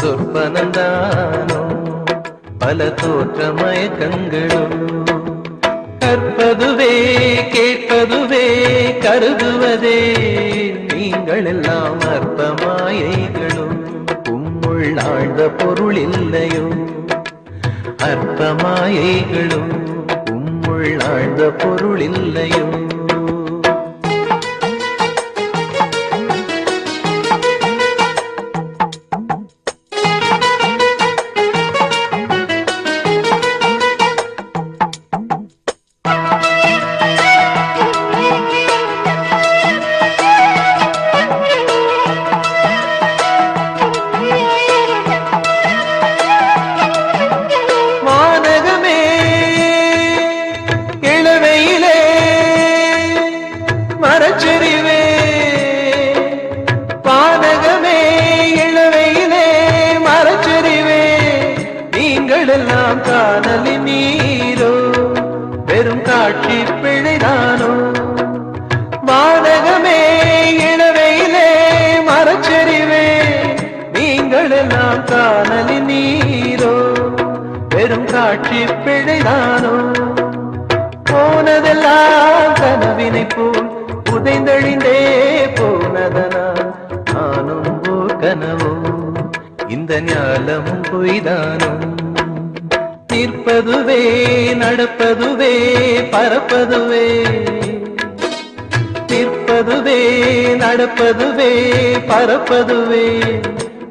சொற்பனந்தானோ பல தோற்ற மயக்கங்களும் கற்பதுவே கேட்பதுவே கருதுவதே. நீங்கள் எல்லாம் அற்ப மாயைகளும் உம்முள் ஆழ்ந்த பொருள் இல்லையோ அற்ப மாயைகளும் உம்முள் ஆழ்ந்த பொருள் இல்லையோ மரச்செறிவே பாதகமே இளவையிலே மரச்செறிவே நீங்கள் எல்லாம் காணலி நீரோ. பெரும் காட்சி பிழைதானோ பாதகமே இளவையிலே மரச்செறிவே நீங்கள் எல்லாம் காணலி நீரோ. பெரும் காட்சி பிழைதானோ போனதெல்லாம் கனவினை போல் புதைந்தழிந்தே போனதனால் நானும் ஓர் கனவோ இந்த ஞாலம் பொய்தானோ? நிற்பதுவே நடப்பதுவே பரப்பதுவே. நிற்பதுவே நடப்பதுவே பரப்பதுவே.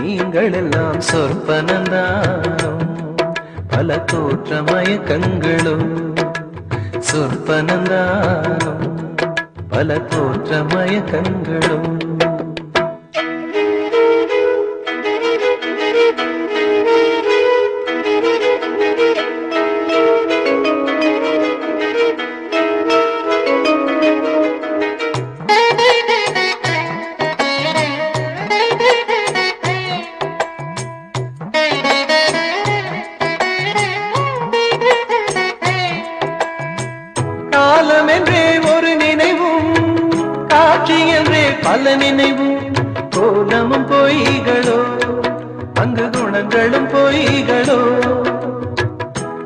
நீங்கள் எல்லாம் சொற்பனந்தானோ? பல தோற்ற மயக்கங்களும் சொற்பனந்தானோ? பல தோற்ற மயக்கங்களும் என்றே பல நினைவும் கோலமும் பொய்களோ அங்கு குணங்களும் பொய்களோ.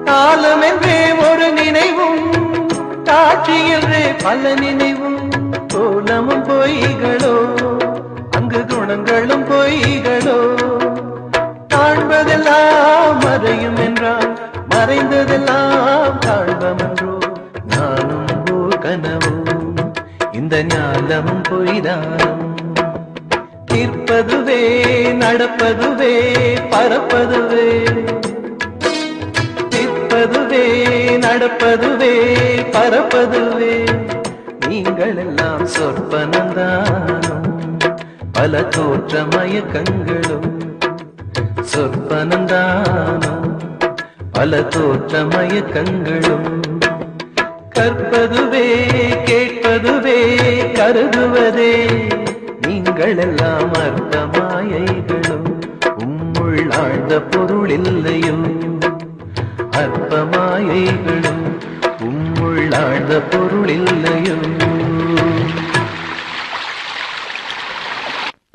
காலம் என்றே ஒரு நினைவும் காட்சி என்றே பல நினைவும். கோலமும் பொய்களோ அங்கு குணங்களும் பொய்களோ. காண்பதெல்லாம் மறையும் என்றால் மறைந்ததெல்லாம் காண்பமன்றோ நானும் ஓர் கனவோ. இந்த ஞானம் பொய்தான். நிற்பதுவே நடப்பதுவே பறப்பதுவே நிற்பதுவே நடப்பதுவே பறப்பதுவே நீங்கள் எல்லாம் சொற்பனந்தானும் பல தோற்ற மயக்கங்களும் சொற்பனந்தானும் பல தோற்ற மயக்கங்களும் கற்பதுவே கேட்பதுவே கருதுவதே. நீங்கள் எல்லாம் அர்த்த மாயைகளும் உம்முள் ஆழ்ந்த பொருள் இல்லையோ அற்ப மாயைகளும் உம்முள் ஆழ்ந்த பொருள் இல்லையோ